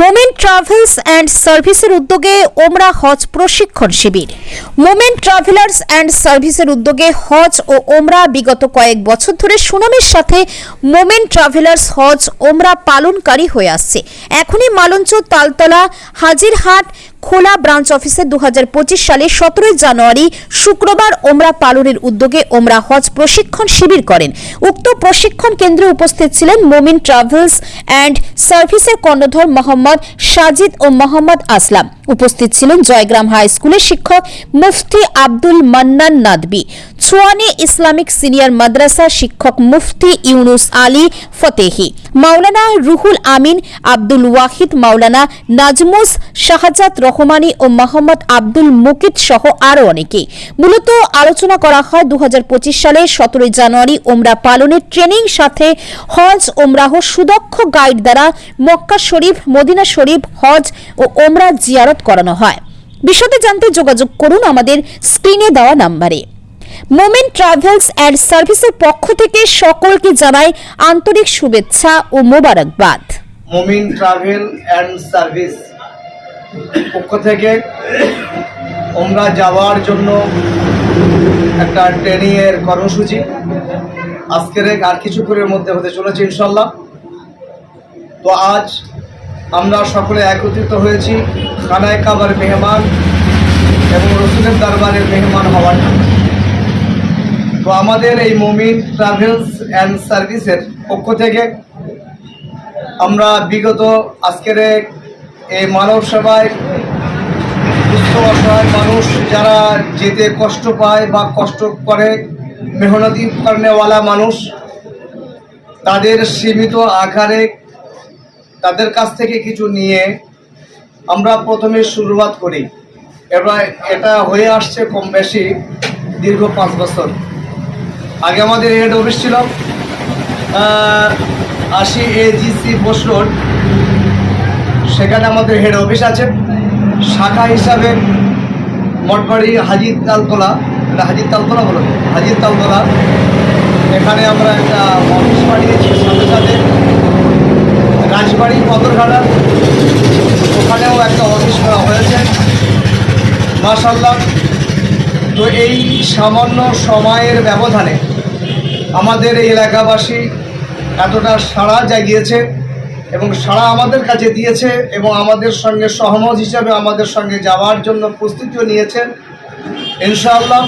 Moment travels and সার্ভিসের উদ্যোগে ওমরা হজ প্রশিক্ষণ শিবির। মোমেন্ট ট্রাভেলার্স অ্যান্ড সার্ভিসের উদ্যোগে হজ ও ওমরা বিগত কয়েক বছর ধরে সুনামের সাথে মোমেন্ট ট্রাভেলার্স হজ ওমরা পালনকারী হয়ে আসছে। এখনই মালঞ্চ, তালতলা, হাজিরহাট খোলা ব্রাঞ্চ অফিসে দু সালে সতেরোই জানুয়ারি শুক্রবার ওমরা পালনের উদ্যোগে ওমরা হজ প্রশিক্ষণ শিবির করেন। উক্ত প্রশিক্ষণ কেন্দ্রে উপস্থিত ছিলেন মোমিন ট্রাভেলস অ্যান্ড সার্ভিসের কর্ণধর মোহাম্মদ সাজিদ ও মোহাম্মদ আসলাম। উপস্থিত ছিলেন জয়গ্রাম হাই স্কুলের শিক্ষক মুফতি আব্দুল মান্নান নাদবি। চুয়ানি ইসলামিক সিনিয়র মাদ্রাসা শিক্ষক মুফতি ইউনুস আলী ফতেহি, মাওলানা রুহুল আমিন আব্দুল ওয়াহিদ মাওলানা নাজমুস শাহজাদ রহমানি ও মোহাম্মদ আব্দুল মুকিত সহ আরও অনেকে। মূলত আলোচনা করা হয় দু সালের সতেরোই জানুয়ারি ওমরা পালনের ট্রেনিং সাথে হজ ওমরাহ সুদক্ষ গাইড দ্বারা মক্কা শরীফ, মদিনা শরীফ, হজ ও ওমরা জিয়ারত করানো হয়। বিশদে জানতে যোগাযোগ করুন আমাদের স্ক্রিনে দেওয়া নাম্বারে। মোমেন্ট ট্রাভেলস অ্যান্ড সার্ভিসের পক্ষ থেকে সকলকে জানাই আন্তরিক শুভেচ্ছা ও মোবারকবাদ। মমিন ট্রাভেল অ্যান্ড সার্ভিস পক্ষ থেকে আমরা যাওয়ার জন্য একটা ট্রেনিংয়ের কর্মসূচি। আজকের আর কিছুক্ষণের মধ্যে হতে চলেছে ইনশাল্লাহ তো আজ আমরা সকলে একত্রিত হয়েছি খানায় কাবার মেহমান এবং রসুলের দরবারের মেহমান হওয়ার জন্য। তো আমাদের এই মমিন ট্রাভেলস অ্যান্ড সার্ভিসের পক্ষ থেকে আমরা বিগত আজকের এই- মানব সেবায় দুস্থ অসহায় মানুষ যারা যেতে কষ্ট পায় বা কষ্ট করে, মেহনতি করেওয়ালা মানুষ, তাদের সীমিত আকারে তাদের কাছ থেকে কিছু নিয়ে আমরা প্রথমে শুরুয়াত করি। এবার এটা হয়ে আসছে কম বেশি দীর্ঘ পাঁচ বছর। আগে আমাদের হেড অফিস ছিল আশি এজিসি বোস রোড সেখানে আমাদের হেড অফিস আছে। শাখা হিসাবে মঠবাড়ি হাজির তালতলা। এটা হাজির তালতলা বলো? হাজির তালতলা। এখানে আমরা একটা অফিস পাঠিয়েছি, সাথে সাথে রাজবাড়ি, পদরঘাটা। ওখানেও একটা অফিস করা হয়েছে। মাসাল্লাহ তো এই সামান্য সময়ের ব্যবধানে আমাদের এই এলাকাবাসী এতটা সাড়া জাগিয়েছে এবং সাড়া আমাদের কাছে দিয়েছে এবং আমাদের সঙ্গে সহমত হিসাবে আমাদের সঙ্গে যাওয়ার জন্য প্রস্তুতিও নিয়েছেন। ইনশাআল্লাহ।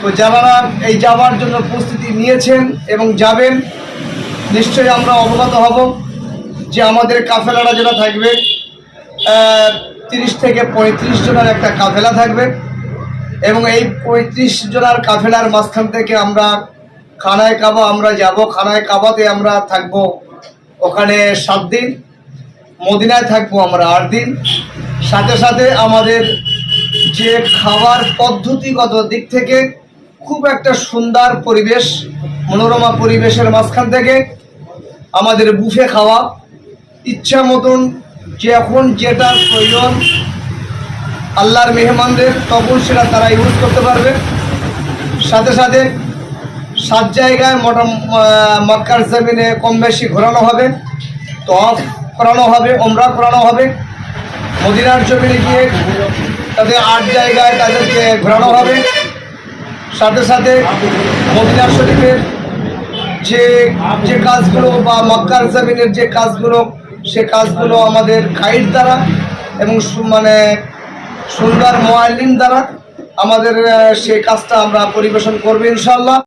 তো যারা এই যাওয়ার জন্য প্রস্তুতি নিয়েছেন এবং যাবেন, নিশ্চয়ই আমরা অবগত হব যে আমাদের কাফেলারা যেটা থাকবে তিরিশ থেকে পঁয়ত্রিশ জনের একটা কাফেলা থাকবে এবং এই পঁয়ত্রিশ জনার কাফেলার মাঝখান থেকে আমরা খানায় কাবা আমরা যাব, খানায় কাবাতে আমরা থাকব ওখানে সাত দিন, মদিনায় থাকব আমরা আট দিন। সাথে সাথে আমাদের যে খাবার পদ্ধতিগত দিক থেকে খুব একটা সুন্দর পরিবেশ, মনোরমা পরিবেশের মাঝখান থেকে আমাদের বুফে খাওয়া, ইচ্ছা মতন যখন যেটা প্রয়োজন, আল্লাহর মেহমানদের তখন সেটা তারা ইউজ করতে পারবে। সাথে সাথে সাত জায়গায় মোটা মক্কার জমিনে কম বেশি ঘোরানো হবে, তফ করানো হবে ওমরা করানো হবে। মদিনার জমিনে গিয়ে তাদের আট জায়গায় তাদেরকে ঘোরানো হবে। সাথে সাথে মদিনার শরীফের যে যে কাজগুলো বা মক্কার জমিনের যে কাজগুলো, সে কাজগুলো আমাদের গাইড দ্বারা এবং সু- মানে সুন্দর মোয়াল্লিম দ্বারা আমাদের সেই কাজটা আমরা পরিবেশন করব ইনশাল্লাহ